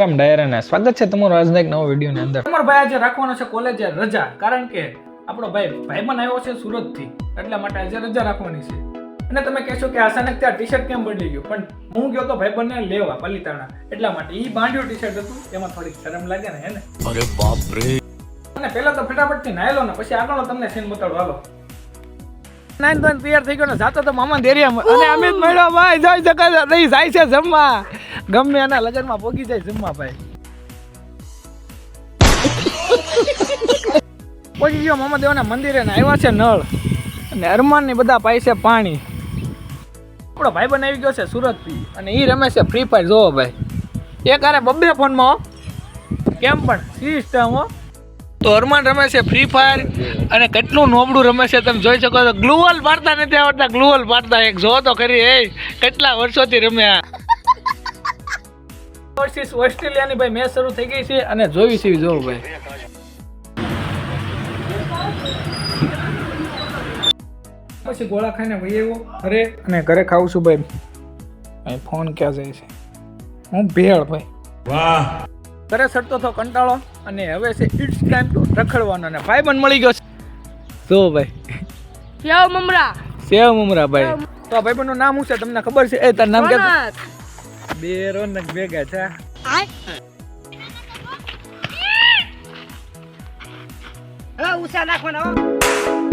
રામ ડાયરાના સ્વાગત છે તમારું આજના એક નવો વિડીયોની અંદર. અમર ભાઈ આજે રાખવાનો છે કોલેજે રજા. કારણ કે આપણો ભાઈ ભાઈબંધ આવ્યો છે સુરતથી. એટલા માટે આજે રજા રાખવાની છે. અને તમે કહેશો કે અચાનક ત્યાં ટી શર્ટ કેમ બદલી ગયું? પણ હું ગયો તો ભાઈબંધને લેવા પલિતાણા. એટલા માટે ઈ બાંધ્યું ટી શર્ટ હતું. એમાં થોડીક શરમ લાગે ને હે ને? અરે બાપ રે અને પહેલા તો ફટાફટથી નાયલો ને પછી આગળ તમને સીન બતાડો. હાલો. નાઈન ધોઈને તૈયાર થઈ ગયો ને જાતો તો મામા દેરિયા અને અમિત મળ્યો, ભાઈ, જઈ શકાય નહીં જાય છે જમવા. ગમે એના લગનમાં પોગી જાય જમવા, ભાઈ. પહોંચી ગયો મામા દેવાના મંદિરે ને આવ્યા છે નળ. અને અરમાનની બધા પાય છે પાણી. આપણો ભાઈ બન આવી ગયો છે સુરતથી. અને એ રમે છે ફ્રી ફાયર જોવો ભાઈ. એક આરે બબ્બે ફોનમાં કેમ પણ? સિસ્ટમ, હો. તો અરમાન રમે છે ફ્રી ફાયર અને કેટલું નોબડું રમે છે તમે જોઈ શકો છો. ગ્લુઅલ પાડતા નથી આવડતા ગ્લુઅલ પાડતા એક જો તો ખરી. એ, કેટલા વર્ષોથી રમ્યા. વર્સિસ ઓસ્ટ્રેલિયાની ભાઈ મેચ શરૂ થઈ ગઈ છે અને જોવી છે, જોવું ભાઈ. પછી ગોળા ખાઈને ભાઈ આવ્યો અરે અને ઘરે ખાવું છું ભાઈ. ફોન ક્યાં જાય છે? હું ભેળ, ભાઈ. વાહ. ઘરે સડતો હતો કંટાળો અને હવે છે ઇટ્સ ટાઈમ ટુ રખડવાનો અને ભાઈ પણ મળી ગયો છે. જો ભાઈ. સેવ મમરા. સેવ મમરા ભાઈ. તો ભાઈ બનનું નામ શું છે? તમને ખબર છે? એ તાર નામ કે બે રોનક ભેગા છે ઉષા નાખવાના